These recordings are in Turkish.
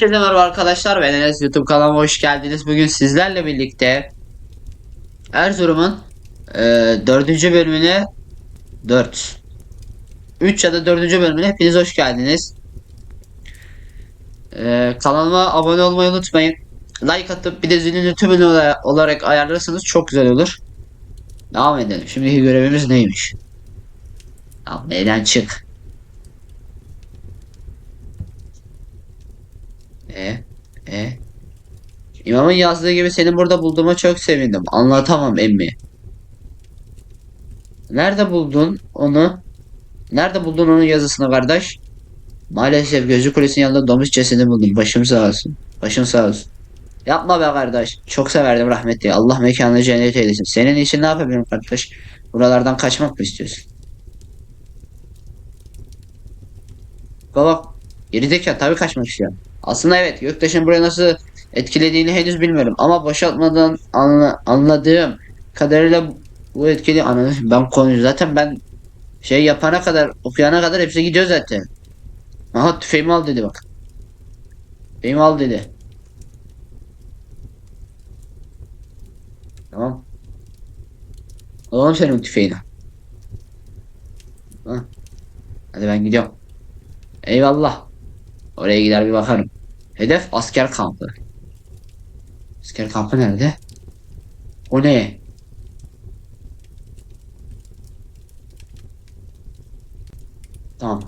Herkese merhaba arkadaşlar ben Enes YouTube kanalıma hoş geldiniz. Bugün sizlerle birlikte Erzurum'un e, 4. bölümüne 4 3 ya da 4. bölümüne hepiniz hoş geldiniz. E, kanalıma abone olmayı unutmayın. Like atıp bir de zilini tümünü ola- olarak ayarlarsanız çok güzel olur. Devam edelim. Şimdiki görevimiz neymiş? Tamam neyden çık. E e İmamın yazdığı gibi seni burada bulduğuma çok sevindim. Anlatamam emmi. Nerede buldun onu? Nerede buldun onun yazısını kardeş? Maalesef gözü kulesinin yanında domuz cesedi buldum. Başım sağ olsun. Başım sağ olsun. Yapma be kardeş. Çok severdim rahmetli. Allah mekanını cennet eylesin. Senin için ne yapabilirim kardeş? Buralardan kaçmak mı istiyorsun? Baba gerizekalı tabii kaçmak istiyorum. Aslında evet göktaşın buraya nasıl etkilediğini henüz bilmiyorum ama boşaltmadan anla- anladığım kadarıyla bu etkili anladım. Ben konuyu zaten ben şey yapana kadar okuyana kadar hepsi gidiyor zaten. Aha tüfeğimi al dedi bak. Tüfeğimi al dedi. Tamam. Alalım senin tüfeğini. Ha. Hadi ben gidiyorum. Eyvallah. Oraya gider bir bakarım. Hedef asker kampı. Asker kampı nerede? O ne? Tamam.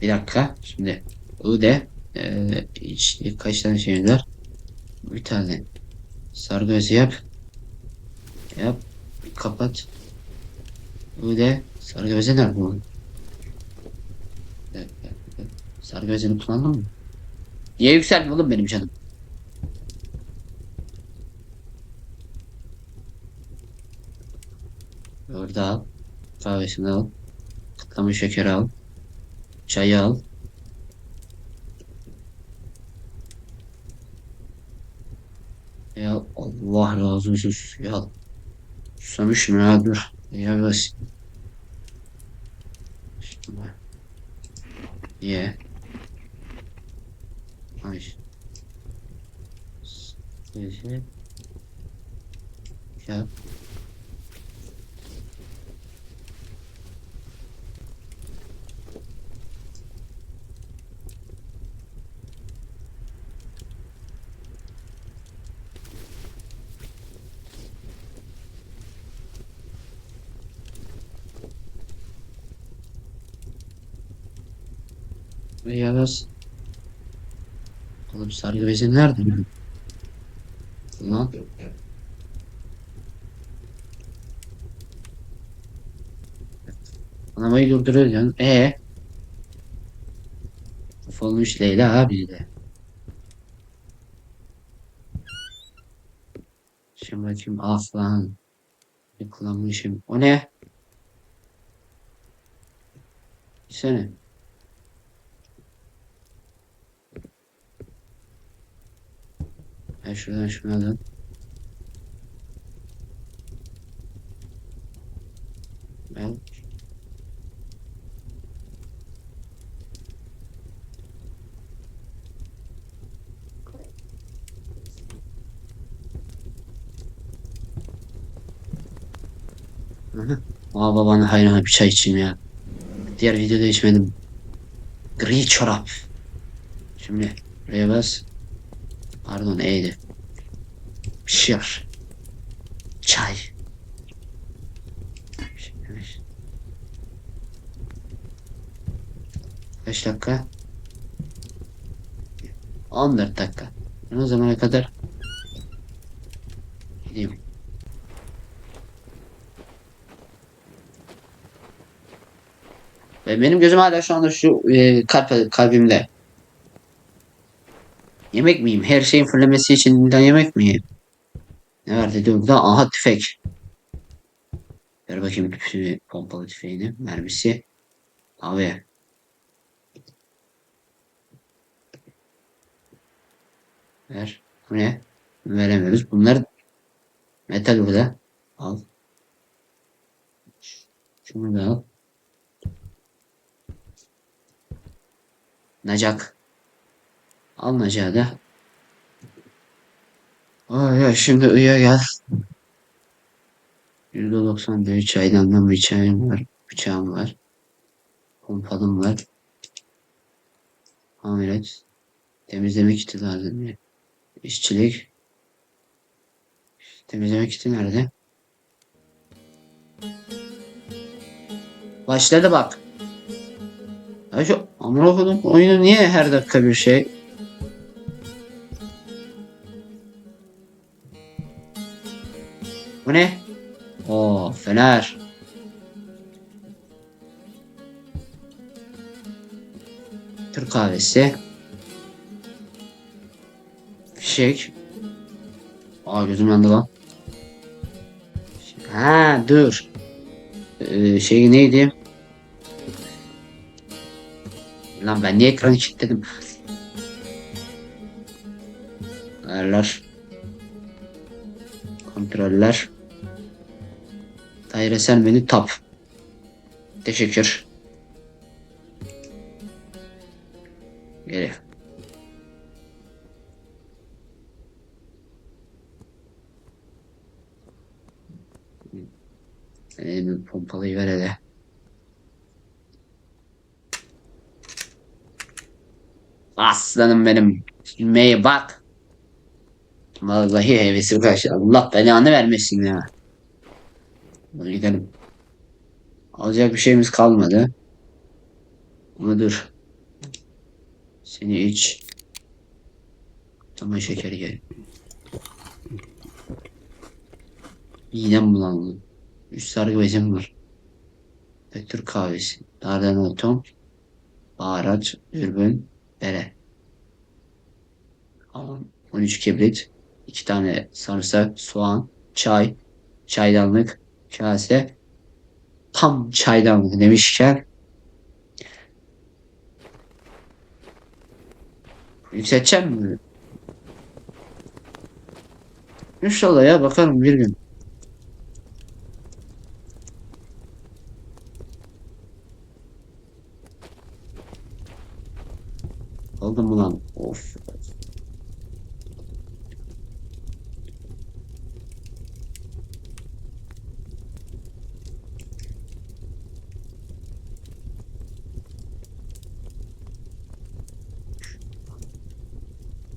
Bir dakika. Şimdi bu de eee işte kaç tane şey var? Bir tane. Sarı gözü yap. Yap. Kapat. Bu de sarı gözü nerede bunun? Bir dakika, bir dakika. Sarı gözünü kullandın mı? Niye yükseldi oğlum benim canım? Orada al. Kahvesini al. Kıtlamış şekeri al. Çayı al. Ya Allah razı olsun. Ya susamışım ya dur. Ya biraz. Ye. Ay. Neyse. Ya. Ya biraz. Oğlum sarı bezin nerede? Lan. Anamayı durduruyor yani. E Of olmuş Leyla abi de. Şimdi bakayım aslan. Yıkılamışım. O ne? Bir sene. Ben şuradan şunu alayım. Ben. Aa babanın hayrına bir çay içeyim ya. Diğer videoda içmedim. Gri çorap. Şimdi buraya bas. Pardon E'ydi. Pişir. Çay. Evet. Kaç dakika? 14 dakika. Ben o zamana kadar gideyim. Benim gözüm hala şu anda şu e, kalp kalbimde. Yemek miyim? Her şeyin fırlaması için bir yemek mi yiyeyim? Ne var dedi burada? Aha tüfek. Ver bakayım tüfeği, pompalı tüfeğini. Mermisi. Abi. Ver. Bu ne? Veremiyoruz. Bunlar metal burada. Al. Şunu da al. Nacak. Alınacağı da. Ay ay şimdi ıya gel. %90 çaydanlığım bıçağım var. Bıçağım var. Pompalım var. Amiret. Temizleme kiti lazım ya. İşçilik. Temizleme kiti nerede? Başladı bak. Ya şu amına koydum oyunu niye her dakika bir şey? Bu ne? Oo Fener. Türk kahvesi. Fişek. Aa gözüm yandı lan. Ha dur. Ee, şey neydi? Lan ben niye ekranı kilitledim? Ayarlar. Kontroller. Dairesel menü tab. Teşekkür. Geri. Elimi pompalıyı ver hele. Aslanım benim. Filmeye bak. Vallahi hevesim kaçtı. Allah belanı vermesin ya. Gidelim. Alacak bir şeyimiz kalmadı. Ama dur. Seni iç. Tamam şekeri gel. Midem bulandı. Üç sargı bezim var. Ve Türk kahvesi. Dardan otom. Baharat. Dürbün. Bere. Tamam. 13 kibrit. 2 tane sarımsak. Soğan. Çay. Çaydanlık. Kase. Tam çaydanlık demişken. Yükselteceğim mi? İnşallah ya bakarım bir gün. Aldım mı lan? Of.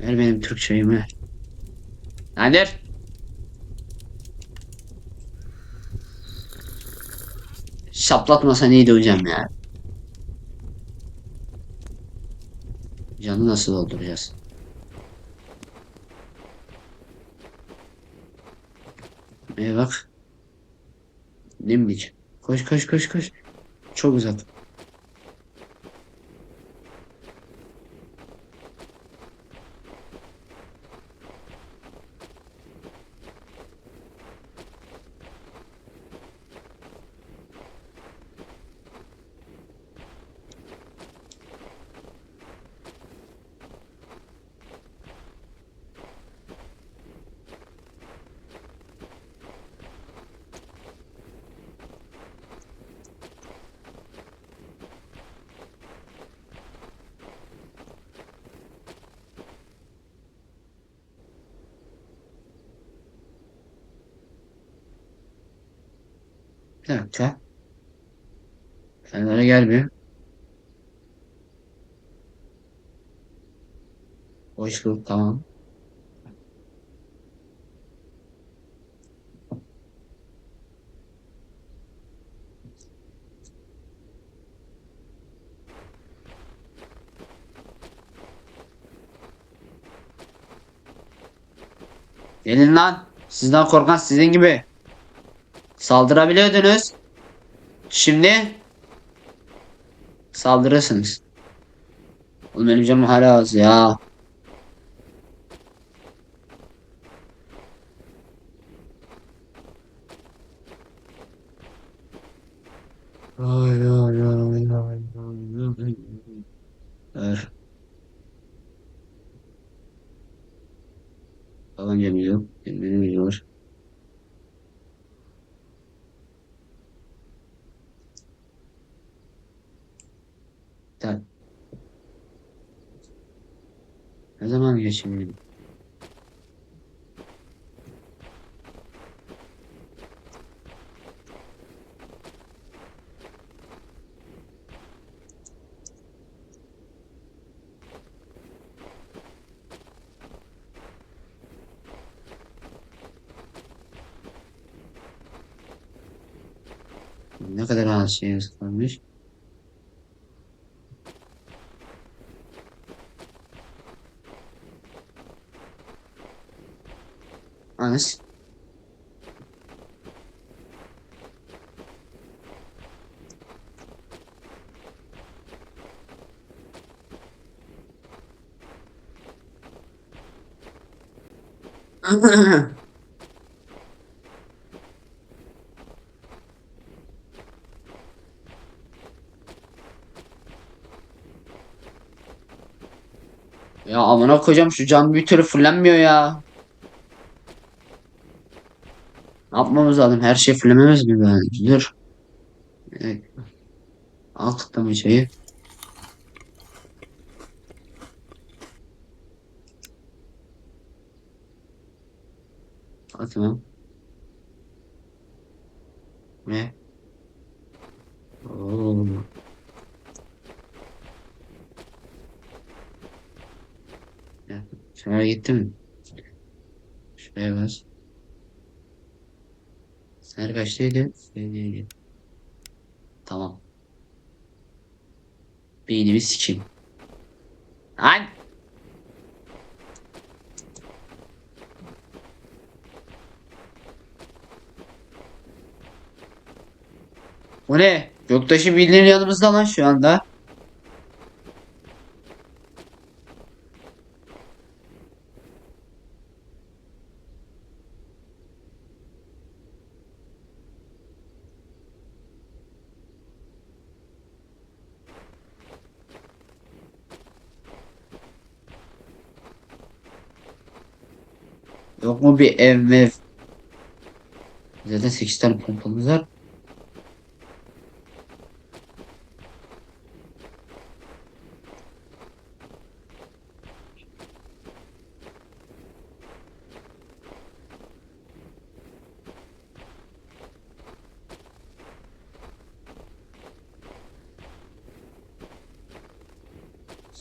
Ver benim Türkçe'imi. Nadir. Şaplatmasa neydi hocam ya? Canı nasıl dolduracağız? Ee bak. Dimdik. Koş koş koş koş. Çok uzak. Bir dakika. Fener'e gelmiyor. Boşluk tamam. Gelin lan. Sizden korkan sizin gibi. Saldırabiliyordunuz. Şimdi saldırırsınız. Oğlum benim canım hala az ya. Ay ay ay ay ay. Ver. Falan geliyor. Benim geliyor. Zaman geçeyim? Ne kadar az şeyimiz kalmış. Anas. Ya amına koyacağım şu cam bir türlü fullenmiyor ya. Ne yapmamız lazım? Her şey fullememiz mi ben? Dur. Evet. Al tıklama şeyi. Ha, tamam. Ne? Oo. Ya, Şuraya gitti mi? Şuraya bas. Sen kaçtaydı? Sevgili. Tamam. Beynimi sikeyim. Lan! Bu ne? Göktaşı bildiğin yanımızda lan şu anda. Yok mu bir ev mev? Zaten 8 tane pompamız var.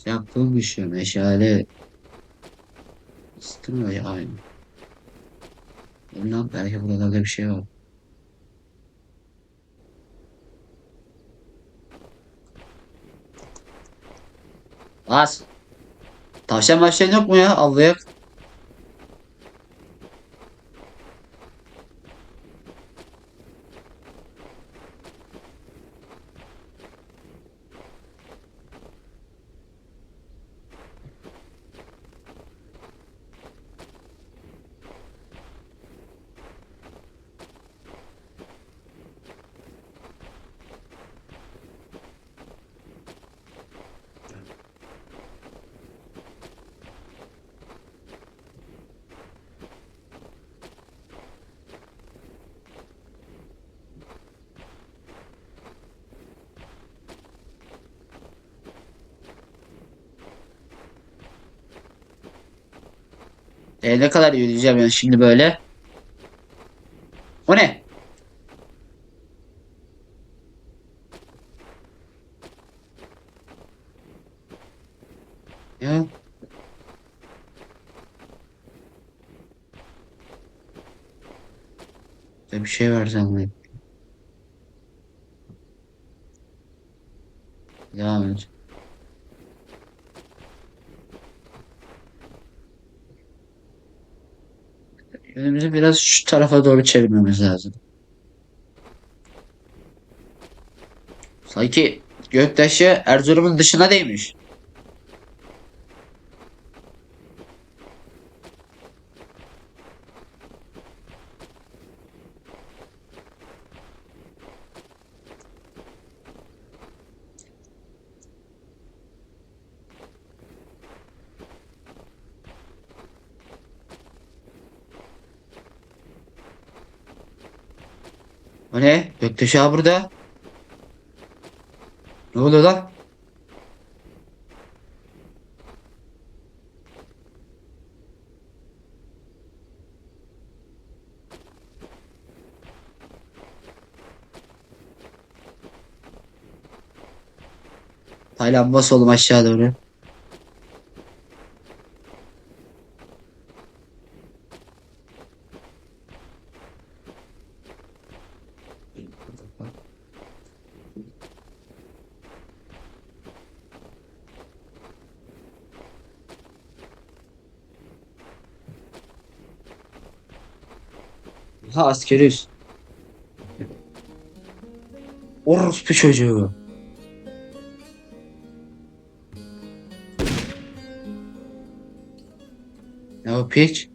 Yapılmış ya meşale. Sıkılmıyor aynı. Bilmem belki buralarda bir şey var. Bas. Tavşan başlayan yok mu ya? Avlayak. E ne kadar yürüyeceğim yani şimdi böyle. O ne? Ya. Burada bir şey var zannediyorum. Devam et. Önümüzü biraz şu tarafa doğru çevirmemiz lazım. Sanki göktaşı Erzurum'un dışına değmiş. O ne? Göktaş abi burada. Ne oluyor lan? Taylan bas oğlum aşağı doğru. Ha askeriz. Orospu çocuğu. Ne o piç?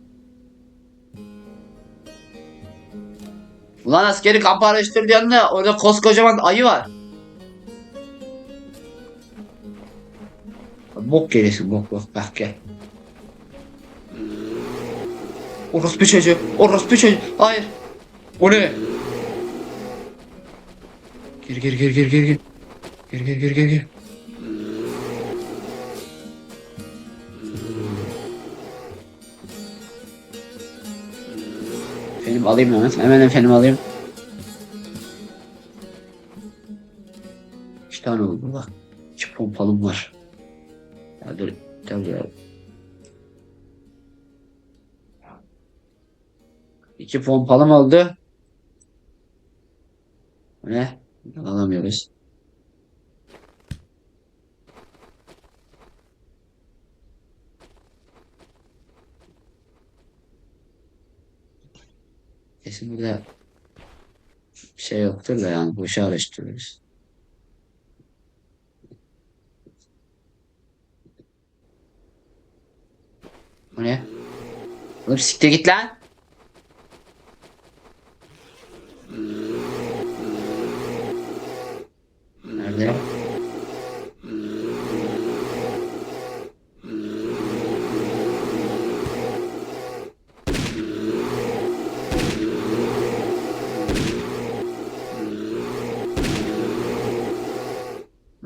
Ulan askeri kamp araştır da orada koskocaman ayı var. Bok geliyorsun bok bok bak gel. Orospu çocuğu. Orospu çocuğu. Hayır. O ne? Gir gir gir gir gir gir. Gir gir gir gir gir. Efendim alayım hemen. Hemen efendim alayım. İki tane oldu bak. İki pompalım var. Ya dur. Tabii ya. İki pompalım oldu. Ne? Alamıyoruz. Kesin burada bir şey yoktur da yani boşa araştırıyoruz. Bu ne? Oğlum siktir git lan. Nerede?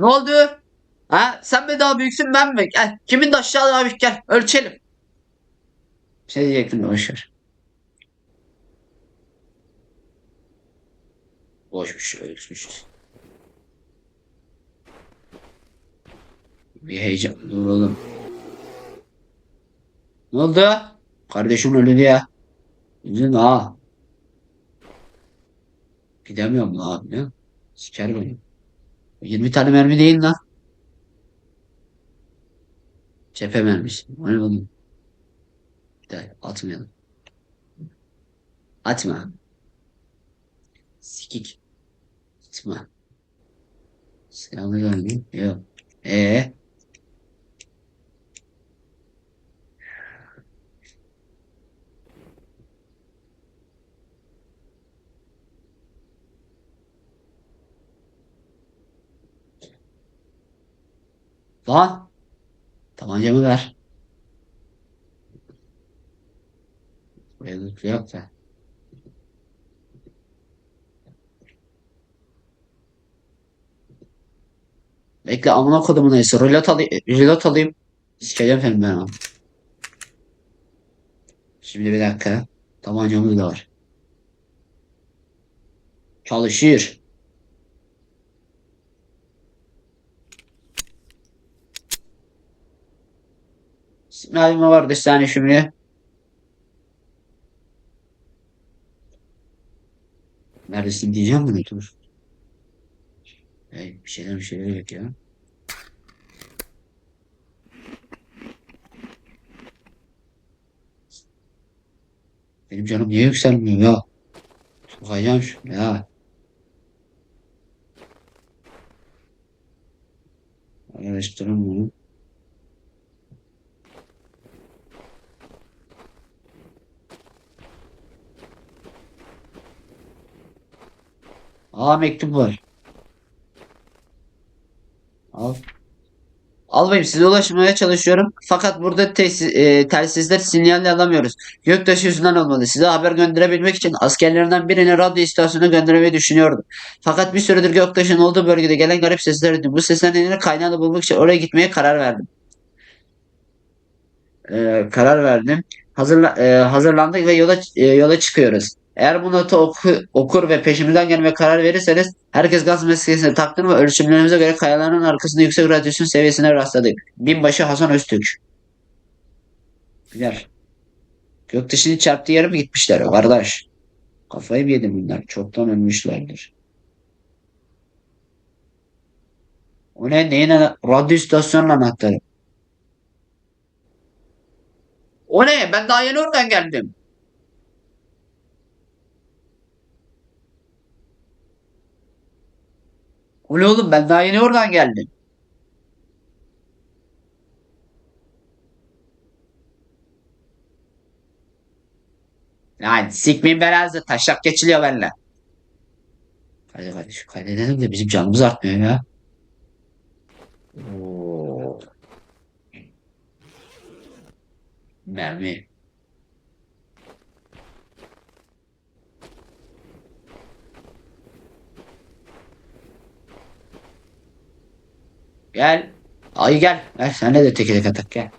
Ne oldu? Ha? Sen mi daha büyüksün ben mi? Gel. Kimin de aşağı daha büyük gel. Ölçelim. Bir şey diyecektim de boşver. Boşmuş ölçmüş. Bir heyecan. Dur oğlum. Ne oldu? Kardeşim öldü ya. Üzülme ha. Gidemiyorum lan ya. Siker beni. 20 tane mermi değil lan. Cephe mermisi. O ne oğlum? Bir daha atmayalım. Atma. Sikik. Atma. Silahlı geldi. Yok. Ee? Lan. Tabancamı ver. Buraya loot yok da. Bekle amına kodumun neyse. Reload alayım. Reload alayım. Sikeceğim seni ben ama. Şimdi bir dakika. Tabancamız da var. Çalışır. Sinyalime vardı saniye şimdi. Neredesin diyeceğim bunu dur. Hey, bir şeyler bir şeyler yok ya. Benim canım niye yükselmiyor ya? Sokacağım şunu ya. Araştırın bunu. Aa mektup var. Al. Albayım size ulaşmaya çalışıyorum. Fakat burada tesis, e, telsizler sinyalle alamıyoruz. Göktaşı yüzünden olmalı. Size haber gönderebilmek için askerlerinden birini radyo istasyonuna göndermeyi düşünüyordum. Fakat bir süredir Göktaş'ın olduğu bölgede gelen garip sesler duydum. Bu seslerin kaynağını bulmak için oraya gitmeye karar verdim. E, karar verdim. Hazırla, e, hazırlandık ve yola e, yola çıkıyoruz. Eğer bu notu oku- okur ve peşimizden gelmeye karar verirseniz herkes gaz maskesini taktın ve ölçümlerimize göre kayaların arkasında yüksek radyasyon seviyesine rastladık. Binbaşı Hasan Öztürk. Güzel. Göktaşı'nın çarptığı yere mi gitmişler kardeş? Kafayı mı yedi bunlar? Çoktan ölmüşlerdir. O ne? Neyin ana- Radyo istasyonunun anahtarı. O ne? Ben daha yeni oradan geldim. Ne oğlum? Ben daha yeni oradan geldim. Yani sikmeyin belanızı. Taşak geçiliyor benimle. Hadi hadi şu kaydedelim de bizim canımız artmıyor ya. Oo. Mermi. Gel. Ay gel. Gel sen de teke tek atak gel.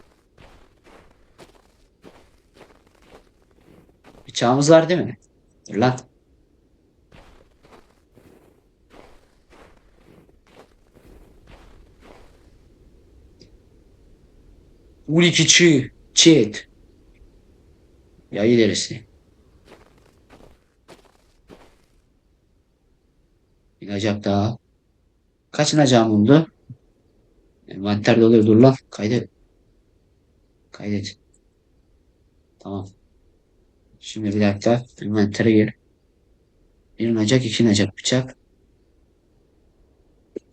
Bıçağımız var değil mi? Dur lan. Uliki çığ. Çiğit. Yayı derisi. İnacak daha. Kaç inacağım oldu? Envanter doluyor. Dur lan. Kaydet. Kaydet. Tamam. Şimdi bir dakika. Envantere gir. Bir inacak, iki inacak bıçak.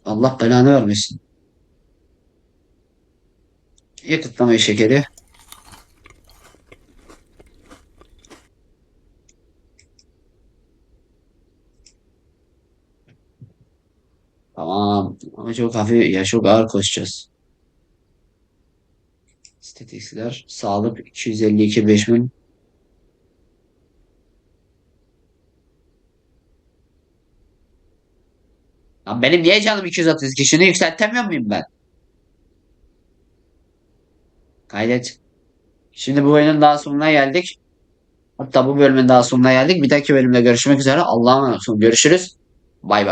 Allah belanı vermesin. Yakıtlama şekeri. Tamam. Ama çok hafif ya çok ağır koşacağız. Statistiksler. Sağlık 252 5000. Lan benim niye canım 230 kişini yükseltemiyor muyum ben? Kaydet. Şimdi bu bölümün daha sonuna geldik. Hatta bu bölümün daha sonuna geldik. Bir dahaki bölümde görüşmek üzere. Allah'a emanet olun. Görüşürüz. Bay bay.